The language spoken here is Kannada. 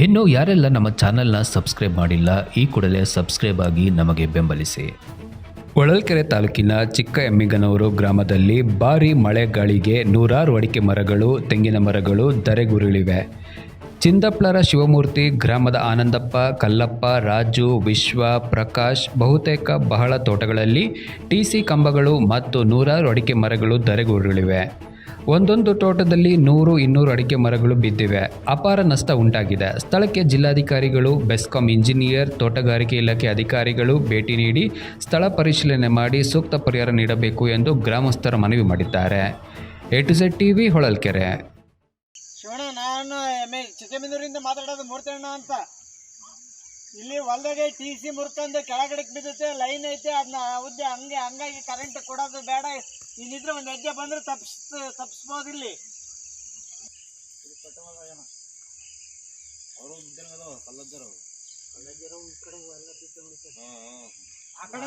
ಇನ್ನು ಯಾರೆಲ್ಲ ನಮ್ಮ ಚಾನೆಲ್ನ ಸಬ್ಸ್ಕ್ರೈಬ್ ಮಾಡಿಲ್ಲ, ಈ ಕೂಡಲೇ ಸಬ್ಸ್ಕ್ರೈಬ್ ಆಗಿ ನಮಗೆ ಬೆಂಬಲಿಸಿ. ಹೊಳಲ್ಕೆರೆ ತಾಲೂಕಿನ ಚಿಕ್ಕ ಎಮ್ಮಿಗನೂರು ಗ್ರಾಮದಲ್ಲಿ ಭಾರಿ ಮಳೆ ಗಾಳಿಗೆ ನೂರಾರು ಅಡಿಕೆ ಮರಗಳು, ತೆಂಗಿನ ಮರಗಳು ಧರೆಗುರುಳಿವೆ. ಚಿಂದಪ್ಲರ ಶಿವಮೂರ್ತಿ, ಗ್ರಾಮದ ಆನಂದಪ್ಪ, ಕಲ್ಲಪ್ಪ, ರಾಜು, ವಿಶ್ವ, ಪ್ರಕಾಶ್ ಬಹುತೇಕ ಬಹಳ ತೋಟಗಳಲ್ಲಿ ಟಿಸಿ ಕಂಬಗಳು ಮತ್ತು ನೂರಾರು ಅಡಿಕೆ ಮರಗಳು ಧರೆಗುರುಳಿವೆ. ಒಂದೊಂದು ತೋಟದಲ್ಲಿ ನೂರು ಇನ್ನೂರು ಅಡಿಕೆ ಮರಗಳು ಬಿದ್ದಿವೆ. ಅಪಾರ ನಷ್ಟ ಉಂಟಾಗಿದೆ. ಸ್ಥಳಕ್ಕೆ ಜಿಲ್ಲಾಧಿಕಾರಿಗಳು, ಬೆಸ್ಕಾಂ ಇಂಜಿನಿಯರ್, ತೋಟಗಾರಿಕೆ ಇಲಾಖೆ ಅಧಿಕಾರಿಗಳು ಭೇಟಿ ನೀಡಿ ಸ್ಥಳ ಪರಿಶೀಲನೆ ಮಾಡಿ ಸೂಕ್ತ ಪರಿಹಾರ ನೀಡಬೇಕು ಎಂದು ಗ್ರಾಮಸ್ಥರು ಮನವಿ ಮಾಡಿದ್ದಾರೆ. A to Z TV, Holalkere. Shivanna, ನಾನು ಚಿಕ್ಕಮಿಂದೂರಿಂದ ಮಾತಾಡೋದು ಮೂರ್ತಣ್ಣ ಅಂತ. ಇಲ್ಲಿ ಹೊಲದಾಗೆ ಟಿ ಸಿ ಮುರ್ಕೊಂಡು ಕೆಳಗಡೆ ಬಿದ್ದುತ್ತೆ ಲೈನ್ ಐತೆ ಅದನ್ನ ಉದ್ದೆ ಹಂಗೆ ಹಂಗಾಗಿ ಕರೆಂಟ್ ಕೊಡೋದು ಬೇಡ. ಇನ್ನಿದ್ರೆ ಒಂದು ಹೆಜ್ಜೆ ಬಂದ್ರೆ ತಪ್ಸ್ ತಪ್ಪಿಸ್ಬೋದು ಇಲ್ಲಿ ಆ ಕಡೆ